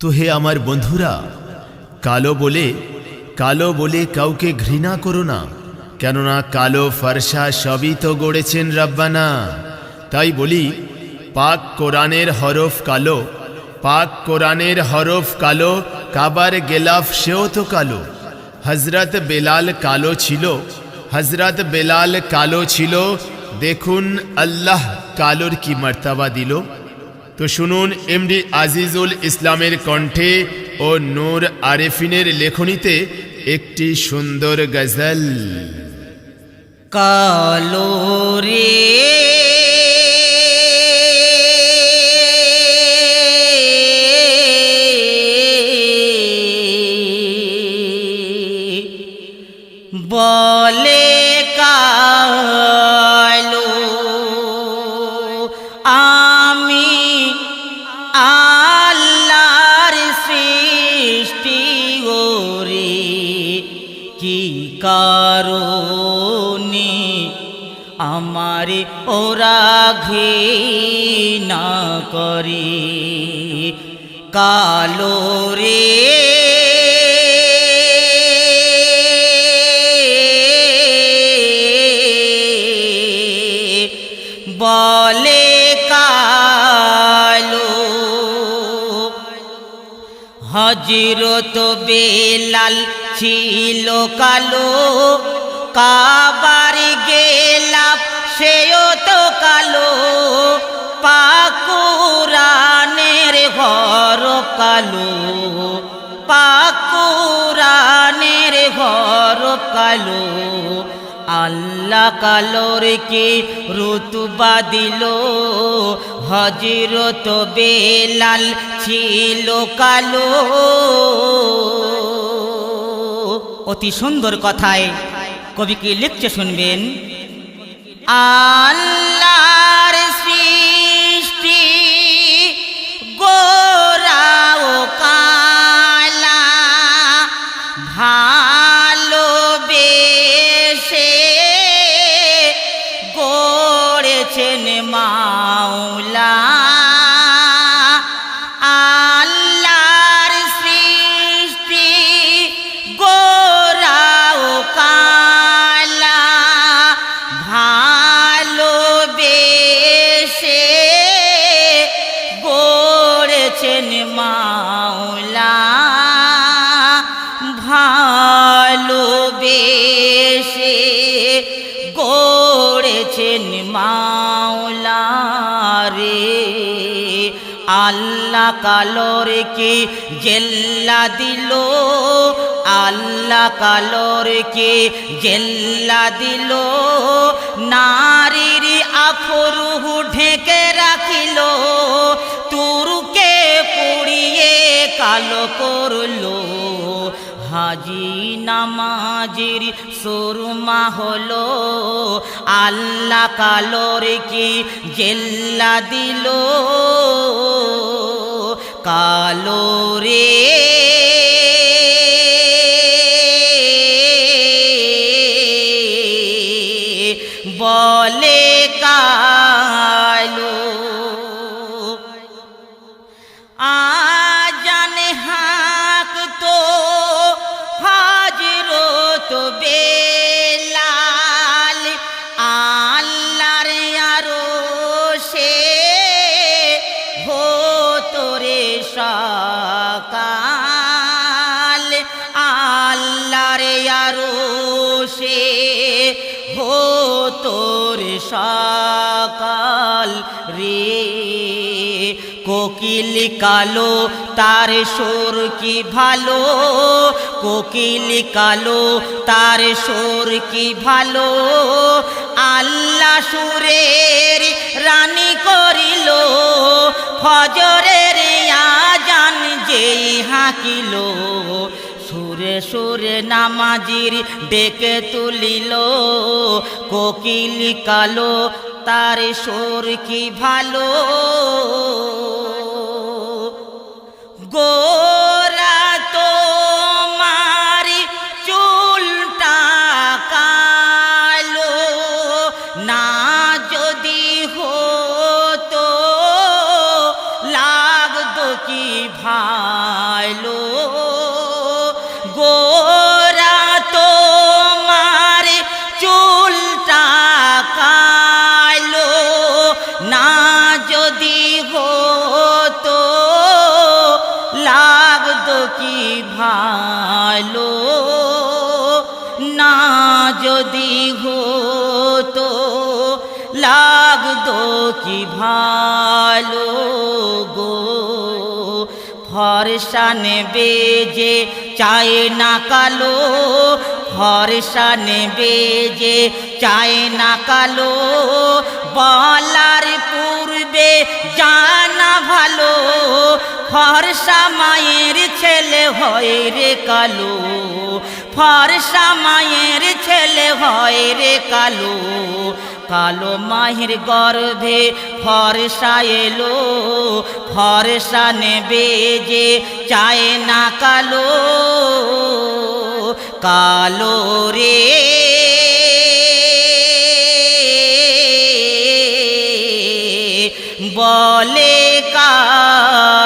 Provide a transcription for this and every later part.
তো হে আমার বন্ধুরা, কালো বলে কালো বলে কাউকে ঘৃণা করো না, কেননা কালো ফর্সা সবই তো গড়েছেন রব্বানা। তাই বলি, পাক কোরআনের হরফ কালো, পাক কোরআনের হরফ কালো, কাবার গেলাফ সেও তো কালো। হজরত বেলাল কালো ছিল হজরত বেলাল কালো ছিল, দেখুন আল্লাহ কালোর কি মর্তাবা দিল। তো শুনুন, এমডি আজিজুল ইসলামের কণ্ঠে ও নূর আরেফিনের লেখনীতে একটি সুন্দর গজল। কালো রে বলে কালো আমি আল্লাহর সৃষ্টি ওরে কি কারণে আমার ওরা ঘৃণা করে? কালো রে বলে কালো। হজরত বেলাল ছিল কালো। কাবার গেলাপ সেও তো কালো। পাকুরানের ঘর কালো। পাকুরানের ঘর কালো। আল্লাহ কালোর কি ঋতুবা দিল? হজরত বেলাল ছিল কালো। অতি সুন্দর কথায় কবি কি লিখছে শুনবেন? আল্লাহর আল্লাহ কালোর কে জেল্লা দিল? আল্লাহ কালোর কে জেল্লা দিল? নারীর আফরুহু ঢেকে রাখিল। তুরুকে পুড়িয়ে কালো করল। হাজি নামাজির সুরমা হলো। আল্লাহ কালোর কি জেল্লা দিল? কালো রে। বলে কালো সকাল আল্লাহর আরও সে তোর সকাল রে। কোকিল কালো, তার সুর কি ভালো? কোকিল কালো, তার সুর কি ভালো? আল্লাহ সুরের রানী করিল ফজরের আজান যেই হাঁকিল, সুরে সুরে নামাজির ডেকে তুলিল। কোকিল কালো, তার সুর কি ভালো? গোরা কি ভালো? না যদি হতো লাগতো কি ভালো গো? ফরসা বেজে চায় না কালো। ফরসা বেজে চায় না কালো। বলার পূর্বে জানা ভালো। ফরসা মায়ের ছেলে হয় রে কালো। ফরসা মায়ের ছেলে হয় রে কালো। কালো মাহির গর্ভে ফরসা এলো। ফরসা নেবে যে চায় না কালো। কালো রে। বলে তো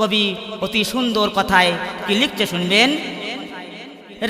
কবি অতি সুন্দর কথায় কি লিখতে শুনবেন?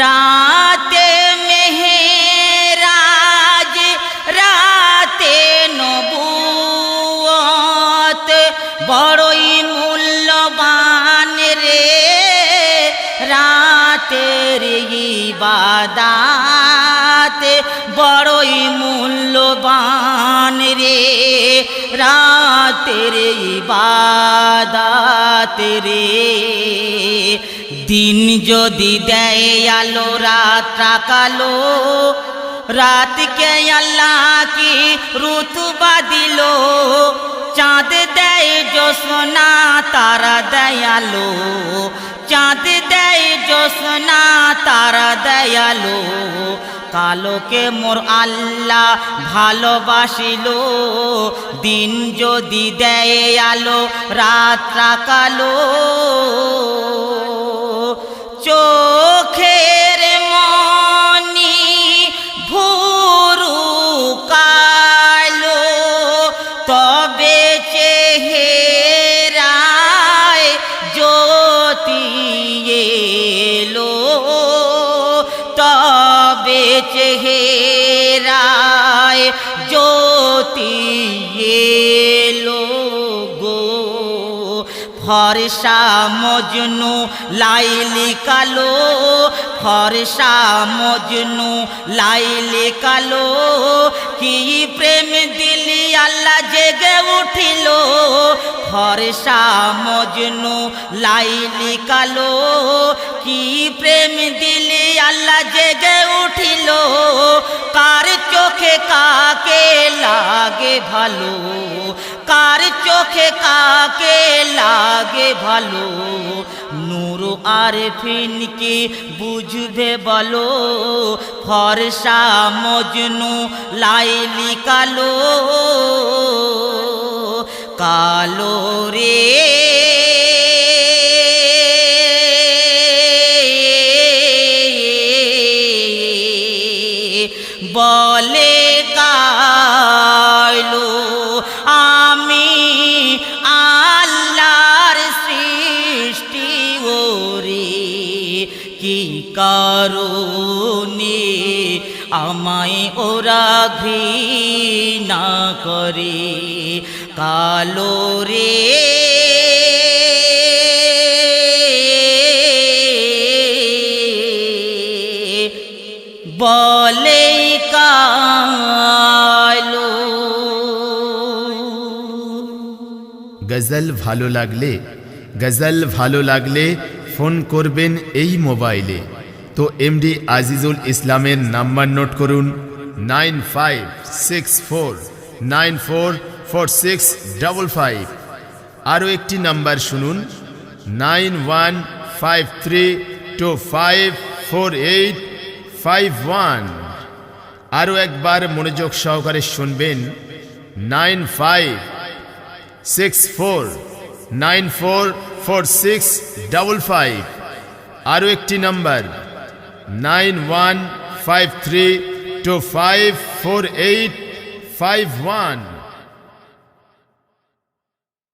রাতে মেহেরাজ, রাতে নবুয়ত বড়ই মূল্যবান রে। রাতের ইবাদাত, বড়ই মূল্যবান রে রাতের ইবাদাত রে দিন যদি দেয় আলো রাত কালো রাতকে আল্লাহ কি ঋতুবা দিল চাঁদ দেয় জোসনা তারা দয়ালো চাঁদ দেয় জোসনা তারা দয়ালো। কালোকে মোর আল্লাহ ভালোবাসিল। দিন যদি দেয় আলো রাত্রা কালো চোখের ফরসা মজনু, লাইলি কালো, ফরসা মজনু, লাইলি কালো। কি প্রেম দিলি, আল্লাহ জেগে উঠিল। ফরসা মজনু, লাইলি কালো। কি প্রেম দিলি, আল্লাহ জেগে উঠিল। কার কাকে লাগে ভালো? কার চোখে কাকে লাগে ভালো? নূর আর ফিনকে বুঝবে বলো। ফরসা মজনু লাইলি কালো। কালো রে কি কারণে আমায় ওরা ঘৃণা করে। কালো রে, বলে কালো। গজল ভালো লাগলে, গজল ভালো লাগলে ফোন করবেন এই মোবাইলে। তো এমডি আজিজুল ইসলামের নাম্বার নোট করুন, nine five six four, nine four four six five. আরও একটি নাম্বার শুনুন, nine one five three two five four eight five one. আরও একবার মনোযোগ সহকারে শুনবেন, nine five six four, nine four four six double five আরও একটি number nine one five three two five four eight five one